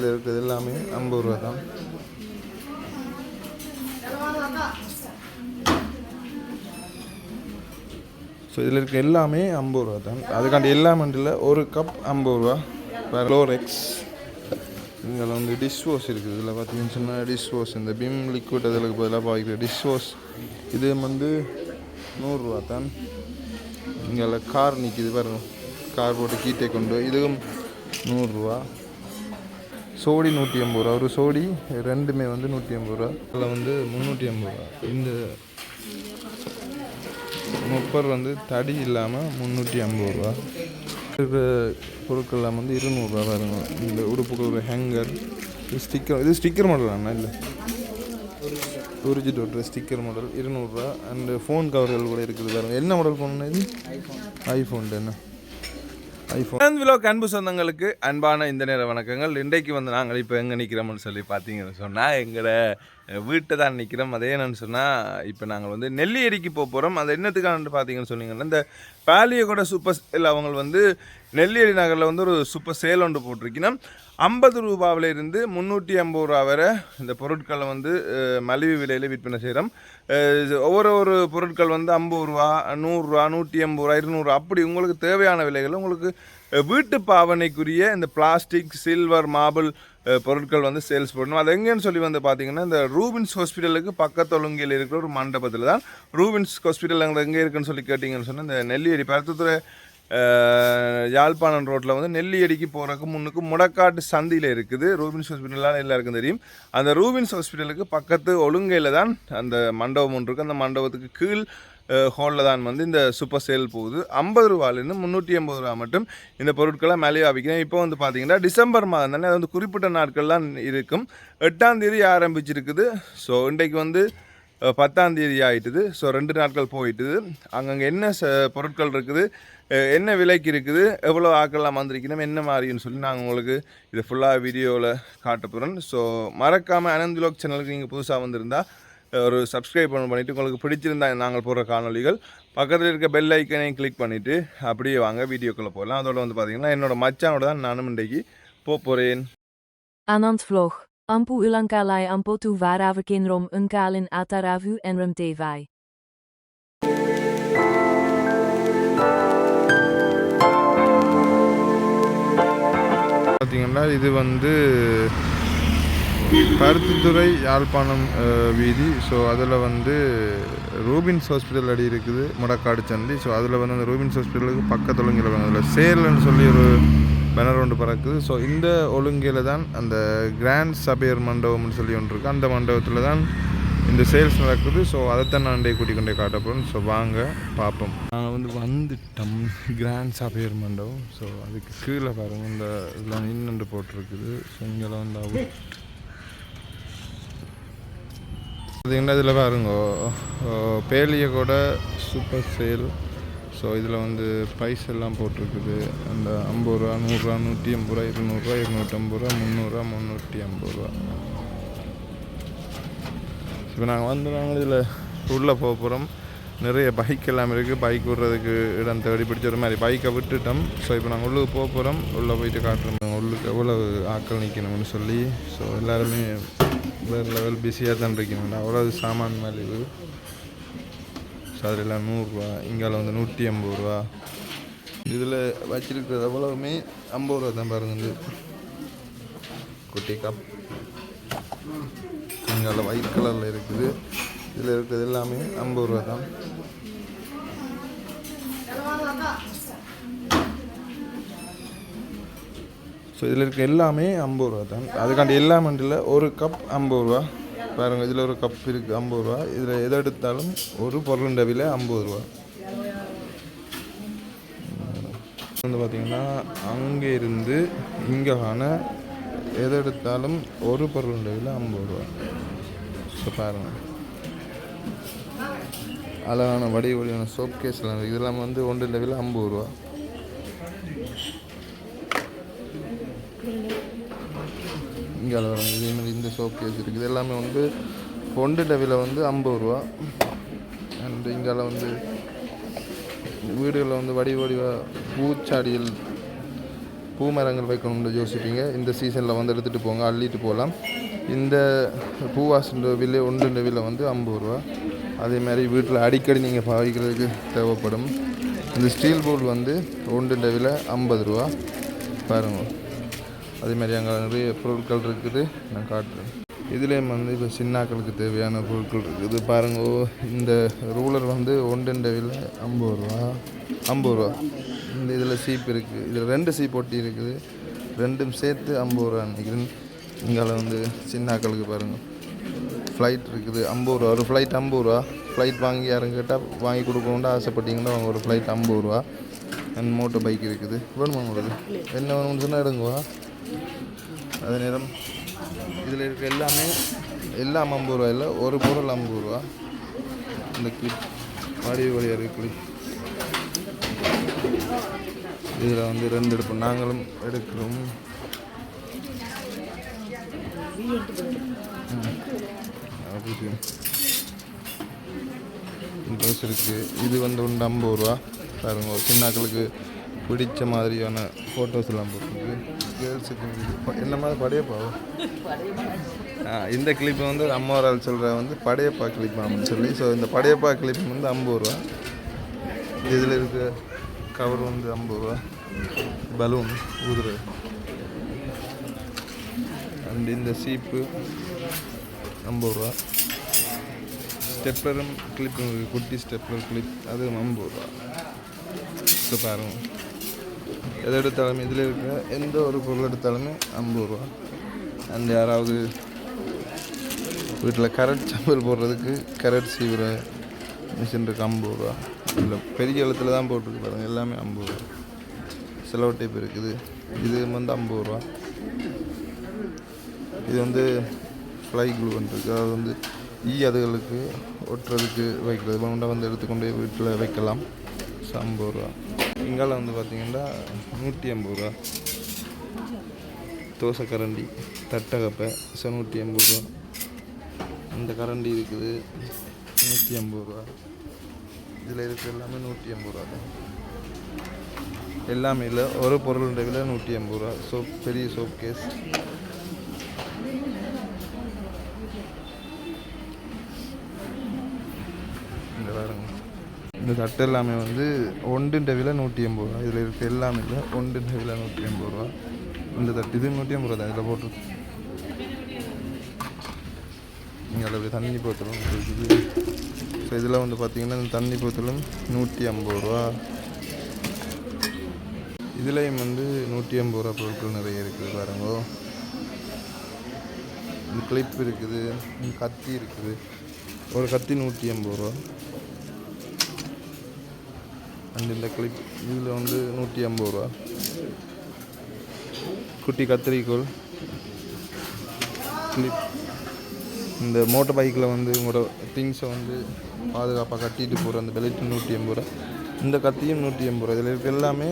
இதில் இருக்கிறது எல்லாமே ஐம்பது ரூபா தான். ஸோ இதில் இருக்க எல்லாமே ஐம்பது ரூபா தான். அதுக்காண்டி எல்லா மண்டியில் ஒரு கப் ஐம்பது ரூபா க்ளோரெக்ஸ் இதில் வந்து டிஷ் வாஷ் இருக்குது. இதில் பார்த்தீங்கன்னு சொன்னால் டிஷ் வாஷ் இந்த பிம் லிக்விட் அதில் பதிலாக பாய்க்கிற டிஷ் வாஷ் இது வந்து நூறுரூவா தான். இங்கே கார் நிற்கிது பாருங்க. கார் போட்டு கீட்டே கொண்டு இதுவும் நூறுரூவா சோடி நூற்றி ஐம்பது ரூபா. ஒரு சோடி ரெண்டுமே வந்து நூற்றி ஐம்பது ரூபா. அதில் வந்து முந்நூற்றி ஐம்பது ரூபா. இந்த முப்பர் வந்து தடி இல்லாமல் முந்நூற்றி ஐம்பது ரூபா. இருக்கிற பொருட்கள்லாம் வந்து இருநூறுவா வருங்க இந்த உடுப்புகள் ஒரு ஹேங்கர் இது ஸ்டிக்கர் இது ஸ்டிக்கர் மாடலாண்ணா இல்லை? உரிஜி டோட்டர் ஸ்டிக்கர் மாடல் இருநூறுவா அண்டு ஃபோன் கவர்கள் கூட இருக்குது பாருங்க. என்ன மாடல் ஃபோன் இது? ஐஃபோன் என்ன ஐஃபோன் விலோக் அன்பு சொந்தங்களுக்கு அன்பான இந்த நேர வணக்கங்கள். இன்றைக்கு வந்து நாங்கள் இப்போ எங்கே நிற்கிறோம்னு சொல்லி பார்த்தீங்கன்னு சொன்னால் எங்களோட வீட்டை தான் நிற்கிறோம் அதே என்னன்னு சொன்னால் இப்போ நாங்கள் வந்து நெல்லியடிக்கு போக போகிறோம் அது என்னத்துக்கான பார்த்தீங்கன்னு சொன்னீங்கன்னா இந்த பாலியகோட சூப்பர் சேல் அவங்க வந்து நெல்லியடி நகரில் வந்து ஒரு சூப்பர் சேல் ஒன்று போட்டிருக்கீங்கன்னா ஐம்பது ரூபாவில் இருந்து முந்நூற்றி ஐம்பது ரூபா வரை இந்த பொருட்களை வந்து மலிவு விலையில் விற்பனை செய்கிறோம் ஒவ்வொரு ஒரு பொருட்கள் வந்து ஐம்பது ரூபா நூறுரூவா நூற்றி ஐம்பது ரூபா இருநூறுவா அப்படி உங்களுக்கு தேவையான விலைகள் உங்களுக்கு வீட்டு பாவனைக்குரிய இந்த பிளாஸ்டிக் சில்வர் மார்பிள் பொருட்கள் வந்து சேல்ஸ் பண்ணணும் அது எங்கேன்னு சொல்லி வந்து பார்த்தீங்கன்னா இந்த ரூபின்ஸ் ஹாஸ்பிட்டலுக்கு பக்கத்தொழுங்கில் இருக்கிற ஒரு மண்டபத்தில் தான் ரூபின்ஸ் ஹாஸ்பிட்டல் அங்கே எங்கே இருக்குன்னு சொல்லி கேட்டிங்கன்னு சொன்னால் இந்த நெல்லியடி பருத்தத்துறை யாழ்ப்பாணம் ரோட்டில் வந்து நெல்லியடிக்கு போகிறதுக்கு முன்னுக்கு முடக்காட்டு சந்தியில் இருக்குது. ரூபின்ஸ் ஹாஸ்பிட்டல்லாம் எல்லாருக்கும் தெரியும். அந்த ரூபின்ஸ் ஹாஸ்பிட்டலுக்கு பக்கத்து ஒழுங்கையில் தான் அந்த மண்டபம் ஒன்று இருக்குது அந்த மண்டபத்துக்கு கீழ் ஹோலில் தான் வந்து இந்த சூப்பர் சேல் போகுது. ஐம்பது ரூபாலேருந்து முந்நூற்றி ஐம்பது ரூபா மட்டும் இந்த பொருட்களை மேலேயே விற்கிறேன். இப்போ வந்து பார்த்தீங்கன்னா டிசம்பர் மாதம் தானே அது வந்து குறிப்பிட்ட நாட்கள்லாம் இருக்கும். எட்டாம் தேதி ஆரம்பிச்சிருக்குது. ஸோ இன்றைக்கு வந்து பத்தாம் தேதி ஆயிட்டுது. ஸோ ரெண்டு நாட்கள் போயிட்டுது. அங்கங்கே என்ன ச பொருட்கள் இருக்குது? என்ன விலைக்கு இருக்குது எவ்வளோ ஆக்கெல்லாம் வந்திருக்கணும் என்ன மாதிரின்னு சொல்லி நாங்கள் உங்களுக்கு இதை ஃபுல்லாக வீடியோவில் காட்ட போகிறோம் ஸோ மறக்காமல் அனந்திலோக் சேனலுக்கு நீங்கள் புதுசாக வந்திருந்தால் ஒரு சப்ஸ்கிரைப் பண்ண பண்ணிவிட்டு உங்களுக்கு பிடிச்சிருந்தா நாங்கள் போடுற காணொளிகள் பக்கத்தில் இருக்க பெல் ஐக்கனையும் கிளிக் பண்ணிவிட்டு அப்படியே வாங்க வீடியோக்குள்ளே போகலாம் அதோட வந்து பார்த்தீங்கன்னா என்னோட மச்சானோட தான் நானும் இன்றைக்கு போக போகிறேன் Anand vlog. Ampu ulankalai ampo tu varaverkinrom unkalin ataravu en rumtevai. பார்த்தீங்கன்னா இது வந்து பருத்தித்துறை யாழ்ப்பாணம் வீதி. ஸோ அதில் வந்து ரூபின்ஸ் ஹாஸ்பிட்டல் அடி இருக்குது முடக்காடு சந்தி. ஸோ அதில் வந்து அந்த ரூபின்ஸ் ஹாஸ்பிட்டலுக்கு பக்கத்து ஒழுங்கில் அதில் சேர்லன்னு சொல்லி ஒரு பேனர் ஒன்று பறக்குது. ஸோ இந்த ஒழுங்கையில் தான் அந்த கிராண்ட் சபையர் மண்டபம்னு சொல்லி ஒன்று இருக்குது அந்த மண்டபத்தில் தான் இந்த சேல்ஸ் நடக்குது ஸோ அதைத்தான் நான் இன்றைய கூட்டிக் கொண்டே காட்ட போகிறேன் ஸோ வாங்க பார்ப்போம். நாங்கள் வந்து வந்துட்டோம். கிராண்ட் சபையர் மண்டபம் ஸோ அதுக்கு கீழே பாருங்க இந்த இதில் நின்று போட்டிருக்குது. ஸோ இங்கே வந்து அவு- பார்த்தீங்கன்னா இதில் பாருங்க பேலிய கூட சூப்பர் சேல் ஸோ இதில் வந்து ப்ரைஸ் எல்லாம் போட்டிருக்குது. அந்த ஐம்பது ரூபா நூறுரூவா நூற்றி ஐம்பது ரூபா இருநூறுவா இருநூற்றம்பது ரூபா முந்நூறுரூவா முந்நூற்றி ஐம்பது ரூபா. இப்போ நாங்கள் வந்து நாங்கள் இதில் உள்ளே போக போகிறோம் நிறைய பைக் எல்லாம் இருக்குது பைக் விடுறதுக்கு இடம் தேடி பிடிச்ச ஒரு மாதிரி பைக்கை விட்டுட்டோம். ஸோ இப்போ நாங்கள் உள்ளுக்கு போக போகிறோம் உள்ளே போயிட்டு காட்டுறோம். உள்ளுக்கு எவ்வளோ ஆக்கள் நிற்கணும்னு சொல்லி. ஸோ எல்லாருமே வேறு லெவல் பிஸியாக தான் இருக்கணும் அவ்வளோ சாமான் மலிவு. ஸோ அதில் நூறுரூவா. இங்கால வந்து நூற்றி ஐம்பது ரூபா. இதில் வச்சிருக்கிறது எவ்வளவுமே ஐம்பது ரூபா தான் பாருங்க. இந்த குட்டி கப் இங்கால ஒயிட் கலரில் இருக்குது. இதில் இருக்கிறது எல்லாமே ஐம்பது ரூபா தான். ஸோ இதில் இருக்க எல்லாமே ஐம்பது ரூபா தான். அதுக்காண்டி எல்லா மண்டியில் ஒரு கப் ஐம்பது ரூபா. பாருங்கள் இதில் ஒரு கப் இருக்குது ஐம்பது ரூபா. இதில் எதை எடுத்தாலும் ஒரு பொருளுண்ட விலை ஐம்பது ரூபா. வந்து பார்த்திங்கன்னா அங்கே இருந்து இங்கே காண எதை எடுத்தாலும் ஒரு பொருளுண்ட விலை ஐம்பது ரூபா. ஸோ பாருங்கள் அழகான வடி வடிவான சோப் கேஸ்லாம் இருக்குது இதெல்லாம் வந்து ஒன்று விலை ஐம்பது ரூபா. இங்கே வரும் இதே மாதிரி இந்த சோப் கேஸ் இருக்குது எல்லாமே வந்து ஒன்று லெவலில் வந்து ஐம்பது ரூபா. அண்ட் இங்கால வந்து வீடுகளில் வந்து வடி வடிவாக பூச்சாடிகள் பூ மரங்கள் வைக்கணும்னு யோசிப்பீங்க இந்த சீசனில் வந்து எடுத்துகிட்டு போங்க. அள்ளிட்டு போகலாம். இந்த பூவாசன்ற விலை ஒன்று விலை வந்து ஐம்பது ரூபா. அதே மாதிரி வீட்டில் அடிக்கடி நீங்கள் பாவிக்கிறதுக்கு தேவைப்படும். இந்த ஸ்டீல் பவுல் வந்து ஒன்று விலை ஐம்பது ரூபா. பாருங்க. அதே மாதிரி அங்கே நிறைய பொருட்கள் இருக்குது. நான் காட்டுறேன். இதுலேயும் வந்து இப்போ சின்னாக்களுக்கு தேவையான பொருட்கள் இருக்குது. பாருங்க. இந்த ரூலர் வந்து ஒன்று விலை ஐம்பது ரூபா. ஐம்பது ரூபா. இந்த இதில் சீப் இருக்குது. இதில் ரெண்டு சீப் ஒட்டி இருக்குது. ரெண்டும் சேர்த்து ஐம்பது ரூபா நினைக்கிறேன். இங்கால வந்து சின்னாக்களுக்கு பாருங்கள் ஃப்ளைட் இருக்குது. ஐம்பது ரூபா. ஒரு ஃப்ளைட் ஐம்பது ரூபா. ஃப்ளைட் வாங்கி யாரும் கேட்டால் வாங்கி கொடுக்கணுன்னு ஆசைப்பட்டீங்கன்னா அவங்க ஒரு ஃப்ளைட் ஐம்பது ரூபா. அண்ட் மோட்டர் பைக் இருக்குது. வேணுமா உங்களுக்கு என்ன வேணும்னு சொன்னால் எடுங்குவா அதே நேரம் இதில் இருக்க எல்லாமே எல்லாம் ஐம்பது ரூபா இல்லை. ஒரு பொருள் ஐம்பது ரூபா. இந்த கிளிப் வாடி வழியாக இருக்குது கிளிப் இதில் வந்து ரெண்டு எடுப்போம். நாங்களும் எடுக்கிறோம். ட்ரெஸ் இருக்குது இது வந்து ஒன்று ஐம்பது ரூபா பாருங்க சின்னாக்களுக்கு பிடிச்ச மாதிரியான ஃபோட்டோஸ் எல்லாம் போட்டிருக்கு. கேர்ள்ஸுக்கு என்ன மாதிரி படையப்பாவோ இந்த கிளிப் வந்து அம்மாவரால் சொல்கிற வந்து படையப்பா கிளிப் அப்படின்னு சொல்லி. ஸோ இந்த படையப்பா கிளிப் வந்து ஐம்பது ரூபா. இதில் இருக்க கவர் வந்து ஐம்பது ரூபா. பலூன் ஊதுற அண்ட் இந்த சீப்பு ஐம்பது ரூபா. ஸ்டெப்லரும் கிளிப் குட்டி ஸ்டெப்லர் கிளிப் அது ஐம்பது ரூபா. இப்போ பாருங்க. எதை எடுத்தாலுமே இதில் இருக்கிற எந்த ஒரு பொருள் எடுத்தாலுமே ஐம்பது ரூபா. அண்ட் யாராவது வீட்டில் கரட் சம்பல் போடுறதுக்கு கரட் சீவுற மிஷின் இருக்குது ஐம்பது ரூபா. இல்லை பெரிய எழுத்துல தான் போட்டிருக்கு பாருங்கள் எல்லாமே ஐம்பது ரூபா. செலவு டைப் இருக்குது. இது வந்து ஐம்பது ரூபா. இது வந்து ஃப்ளை க்ளூ வந்துருக்கு. அது வந்து ஈ அதுகளுக்கு ஒட்டுறதுக்கு வைக்கிறது. உண்டை வந்து எடுத்துக்கொண்டு போய் வீட்டில் வைக்கலாம். ஸோ ஐம்பது ரூபா. இங்கால வந்து பார்த்தீங்கன்னா நூற்றி ஐம்பது ரூபா. தோசை கரண்டி தட்டகப்பை ஸோ நூற்றி ஐம்பது ரூபா. இந்த கரண்டி இருக்குது. நூற்றி ஐம்பது ரூபா. இதில் இருக்கிற எல்லாமே நூற்றி ஐம்பது ரூபா தான். எல்லாமே இல்லை. ஒரு பொருளுடைய விலை நூற்றி ஐம்பது ரூபா. சோப் பெரிய சோப் கேஸ் இந்த பாருங்க இந்த சட்டை எல்லாமே வந்து ஒன்றுன்ற விலை நூற்றி எண்பது ரூபா. இதில் இருக்க எல்லாமே இல்லை ஒன்றுன்ற விலை நூற்றி எண்பது ரூபா. இந்த தட்டு இது நூற்றி ஐம்பது ரூபா தான் இதில் போட்டு. நீங்கள் அதில் அப்படி தண்ணி போத்தலும் இருக்குது ஸோ இதில் வந்து பார்த்தீங்கன்னா இந்த தண்ணி போத்தலும் நூற்றி ஐம்பது ரூபா. இதுலேயும் வந்து நூற்றி ஐம்பது ரூபா பொருட்கள் நிறைய இருக்குது பாருங்கோ. இந்த கிளிப் இருக்குது கத்தி இருக்குது. ஒரு கத்தி நூற்றி ஐம்பது ரூபா. அண்ட் இந்த கிளிப் இதில் வந்து நூற்றி ஐம்பது ரூபா. குட்டி கத்திரிக்கோள். கிளிப் இந்த மோட்டர் பைக்கில் வந்து உங்களோட திங்ஸை வந்து பாதுகாப்பாக கட்டிட்டு போகிற அந்த பெல்ட் நூற்றி எண்பது ரூபா. இந்த கத்தியும் நூற்றி எண்பது ரூபா. இதில் இருக்க எல்லாமே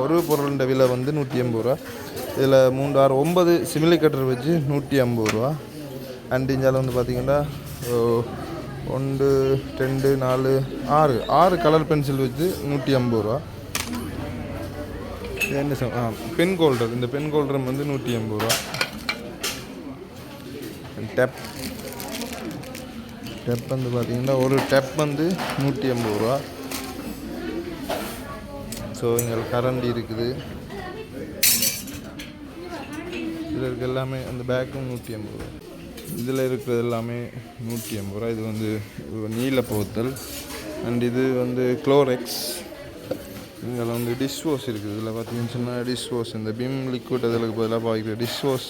ஒரு பொருளுடைய விலை வந்து நூற்றி எண்பது ரூபா. இதில் மூன்று ஆறு ஒன்பது சிமிலி கட்டர் வச்சு நூற்றி ஐம்பது ரூபா. அண்ட் இஞ்சால் வந்து பார்த்திங்கன்னா ஒன்று ரெண்டு நாலு ஆறு. ஆறு கலர் பென்சில் வச்சு நூற்றி ஐம்பது ரூபா. என்ன ஆ. பென் ஹோல்டர் இந்த பென் ஹோல்டர் வந்து நூற்றி எண்பது ரூபா. டெப் டெப் வந்து பார்த்தீங்கன்னா ஒரு டெப் வந்து நூற்றி எண்பது ரூபா. ஸோ இங்கே கரண்டி இருக்குது. இருக்க எல்லாமே அந்த பேக்கும் நூற்றி ஐம்பது ரூபா. இதில் இருக்கிறது எல்லாமே நூற்றி ஐம்பது ரூபா. இது வந்து ஒரு நீல போத்தல். அண்ட் இது வந்து குளோரெக்ஸ் இதில் வந்து டிஷ் வாஷ் இருக்குது. இதில் பார்த்தீங்கன்னு சொன்னால் டிஷ் வாஷ் இந்த பீம் லிக்விட் அதில் பதிலாக பாய்க்கிற டிஷ் வாஷ்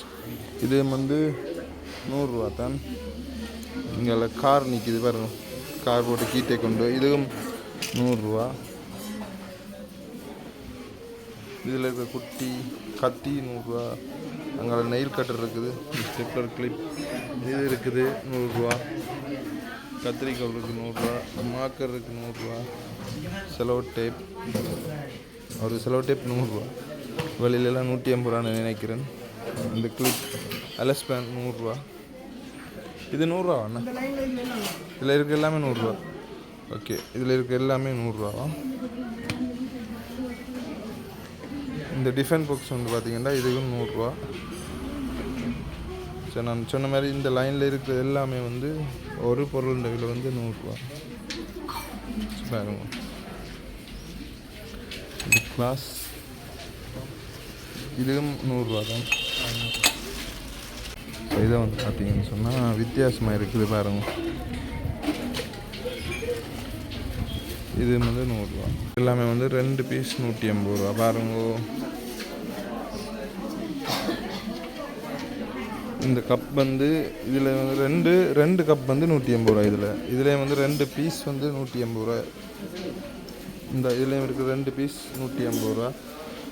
இது வந்து நூறுரூவா தான். இங்கே கார் நிற்கிது பாருங்க. கார் போட்டு கீட்டை கொண்டு இதுவும் நூறுரூவா. இதில் இருக்க குட்டி கத்தி நூறுரூவா. அங்கே நெயில் கட்டர் இருக்குது. ஸ்டெப்லர் கிளிப் இது இருக்குது நூறுரூவா. கத்திரிக்காய் இருக்குது நூறுரூவா. மாக்கர் இருக்குது நூறுரூவா. செலோ டேப் ஒரு செலவு டேப் நூறுரூவா. வெளியிலலாம் நூற்றி ஐம்பது ரூபான்னு நினைக்கிறேன். இந்த கிளிப் அலஸ்பேன் நூறுரூவா. இது நூறுரூவா அண்ணா? இதில் இருக்க எல்லாமே நூறுரூவா. ஓகே இதில் இருக்க எல்லாமே நூறுரூவாவா? இந்த டிஃபன் பாக்ஸ் வந்து பார்த்தீங்கன்னா இதுவும் நூறுரூவா. ஸோ நான் சொன்ன மாதிரி இந்த லைனில் இருக்கிற எல்லாமே வந்து ஒரு பொருள் விலை வந்து நூறுரூவா. பாருங்க. இது கிளாஸ் இதுவும் நூறுரூவா தான். இதை வந்து பார்த்தீங்கன்னு சொன்னால் வித்தியாசமாக இருக்குது பாருங்கள் இது வந்து நூறுரூவா. எல்லாமே வந்து ரெண்டு பீஸ் நூற்றி ஐம்பது ரூபா. பாருங்க. இந்த கப் வந்து இதில் வந்து ரெண்டு ரெண்டு கப் வந்து நூற்றி எண்பது ரூபா இதில். இதுலேயும் வந்து ரெண்டு பீஸ் வந்து நூற்றி எண்பது ரூபா. இந்த இதுலேயும் இருக்குது ரெண்டு பீஸ் நூற்றி எண்பது ரூபா.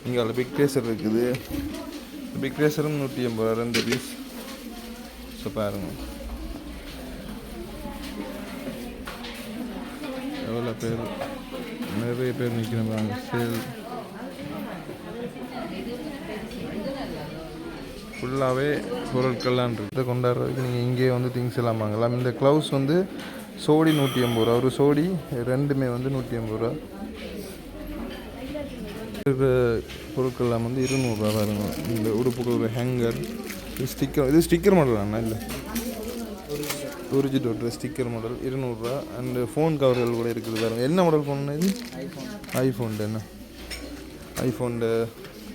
இங்கே அதில் பிக் ரேசர் இருக்குது. பிக் ரேசரும் நூற்றி எண்பது ரூபா. ரெண்டு பீஸ் ஸோ பாருங்கள் எவ்வளோ பேர் நிறைய பேர் நிற்கிறாங்க சேல் ஃபுல்லாகவே பொருட்கள்லாம் இருக்குது கொண்டாடுறதுக்கு நீங்கள் இங்கேயே வந்து திங்ஸ் எல்லாம் வாங்கலாம் இந்த க்ளவுஸ் வந்து சோடி நூற்றி ஐம்பது ரூபா ஒரு சோடி ரெண்டுமே வந்து நூற்றி ஐம்பது ரூபா இருக்கிற பொருட்கள்லாம் வந்து இருநூறுவா இருக்கும் இந்த ஒரு ஹேங்கர் இது ஸ்டிக்கர் இது ஸ்டிக்கர் மாடல் இல்லை ஒரிஜி டோட்ரு ஸ்டிக்கர் மாடல் இருநூறுரூவா. அண்டு ஃபோன் கவர்கள் கூட இருக்குது வேறு. என்ன மாடல் ஃபோன் இது? ஐஃபோன் என்ன ஐஃபோன்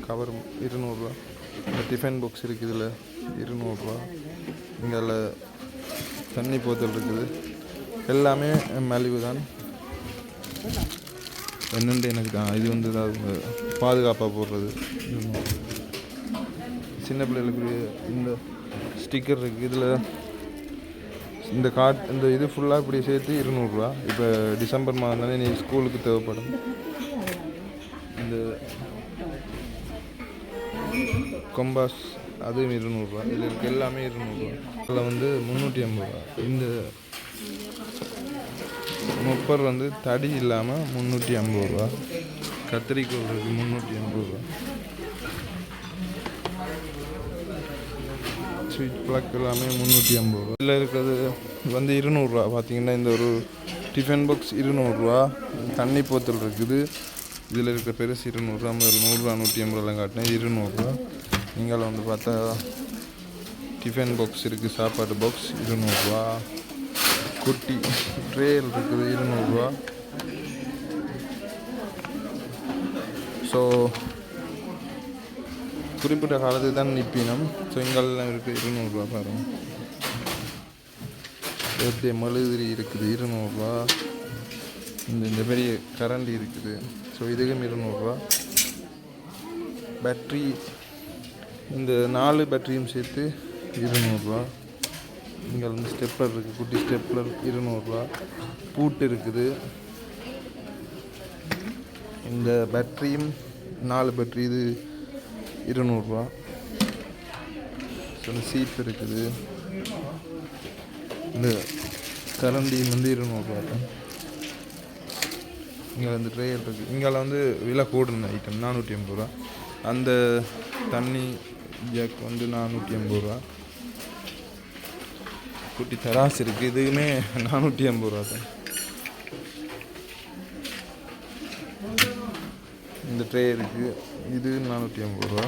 கவர் இருநூறுவா இந்த டிஃபன் பாக்ஸ் இருக்குது இதில் இருநூறுவா இங்கே அதில் தண்ணி போத்தல் இருக்குது. எல்லாமே மலிவு தான். என்னென்று எனக்கு தான். இது வந்து தான் பாதுகாப்பாக போடுறது. சின்ன பிள்ளைகளுக்கு இந்த ஸ்டிக்கர் இருக்குது இதில் இந்த கார்ட் இந்த இது ஃபுல்லாக இப்படி சேர்த்து இருநூறுவா. இப்போ டிசம்பர் மாதம் தானே நீ ஸ்கூலுக்கு தேவைப்படும். இந்த கொம்பாஸ் அதுவும் இருநூறுவா. இதில் இருக்க எல்லாமே இருநூறுவா. அதில் வந்து முந்நூற்றி ஐம்பது ரூபா. இந்த முப்பர் வந்து தடி இல்லாமல் முந்நூற்றி ஐம்பது ரூபா. கத்திரிக்கோள் இருக்குது முந்நூற்றி ஐம்பது ரூபா. ஸ்வீட் பிளக் எல்லாமே முந்நூற்றி ஐம்பது ரூபா. இதில் இருக்கிறது வந்து இருநூறுவா பார்த்தீங்கன்னா இந்த ஒரு டிஃபன் பாக்ஸ் இருநூறுவா தண்ணி போத்தல் இருக்குது. இதில் இருக்கிற பெருசு இருநூறுவா முதல்ல நூறுரூவா நூற்றி ஐம்பது ரூபாலாம் காட்டினேன் இது இருநூறுவா நீங்கள் வந்து பார்த்தா டிஃபன் பாக்ஸ் இருக்குது சாப்பாடு பாக்ஸ் இருநூறுவா குட்டி ட்ரேல் இருக்குது இருநூறுவா ஸோ குறிப்பிட்ட காலத்துக்கு தான் நிற்பினோம். ஸோ இங்கெல்லாம் இருக்குது இருநூறுபா பாருங்க. எப்படி மெழுதிரி இருக்குது இருநூறுபா இந்த இந்த பெரிய கரண்டி இருக்குது. ஸோ இதுக்கும் இருநூறுவா பேட்ரி இந்த நாலு பேட்டரியும் சேர்த்து இருநூறுபா இங்கே வந்து ஸ்டெப்லர் இருக்குது குட்டி ஸ்டெப்லர் இருநூறுவா பூட்டு இருக்குது. இந்த பேட்ரியும் நாலு பேட்டரி இது இருநூறுவா. ஸோ சீப் இருக்குது. இந்த கரண்டியும் வந்து இருநூறுவா. தான் இங்கே வந்து ட்ரேயர் இருக்குது இங்கே வந்து விலை கூடுன ஐட்டம் நானூற்றி ஐம்பது ரூபா. அந்த தண்ணி ஜக் வந்து நானூற்றி எண்பது ரூபா. குட்டி தராசு இருக்குது இதுவுமே நானூற்றி எண்பது ரூபா தான். இந்த ட்ரே இருக்குது இது நானூற்றி ஐம்பது ரூபா.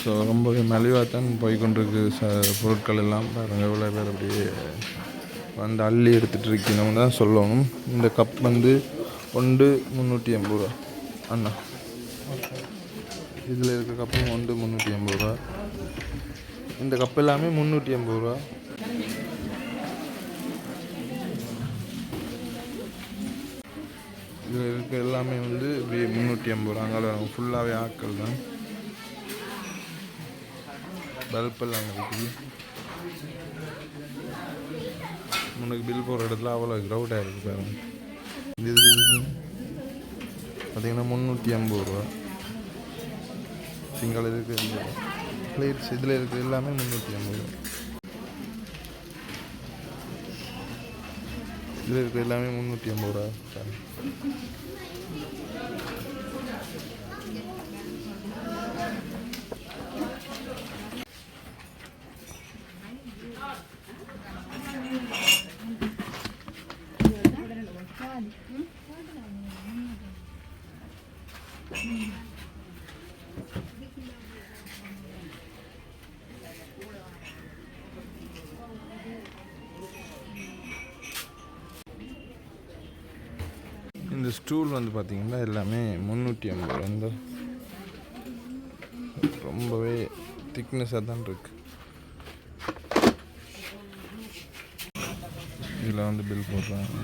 ஸோ ரொம்பவே மலிவாக தான் போய்கொண்டிருக்கு ச பொருட்கள் எல்லாம். பாருங்கள் எவ்வளோ பேர் அப்படியே வந்து அள்ளி எடுத்துகிட்டு இருக்கணும் தான் சொல்லணும். இந்த கப் வந்து ஒன்று முந்நூற்றி ஐம்பது ரூபா. அண்ணா. இதில் இருக்க கப்பும் ஒன்று முந்நூற்றி ஐம்பது ரூபா. இந்த கப் எல்லாமே முந்நூற்றி ஐம்பது ரூபா. இதில் எல்லாமே வந்து இப்படி முந்நூற்றி ஐம்பது ரூபா அங்கே ஃபுல்லாகவே ஆட்கள் தான். பல்பெல்லாம் இருக்குது. முன்னுக்கு பில் போகிற இடத்துல அவ்வளோ க்ரௌடாக இருக்குது பாருங்க. இந்த இது பார்த்திங்கன்னா பார்த்தீங்கன்னா முந்நூற்றி ஐம்பது ரூபா. சிங்கள இருக்குது பிளேட்ஸ் இதில் இருக்கிற எல்லாமே முந்நூற்றி ஐம்பது ரூபா. இதில் இருக்கிற எல்லாமே முந்நூற்றி ஐம்பது ரூபா. இந்த ஸ்டூல் வந்து பார்த்திங்கன்னா எல்லாமே முந்நூற்றி ஐம்பது வந்து ரொம்பவே திக்னஸாக தான் இருக்கு. இதில் வந்து பில் போடுறாங்க.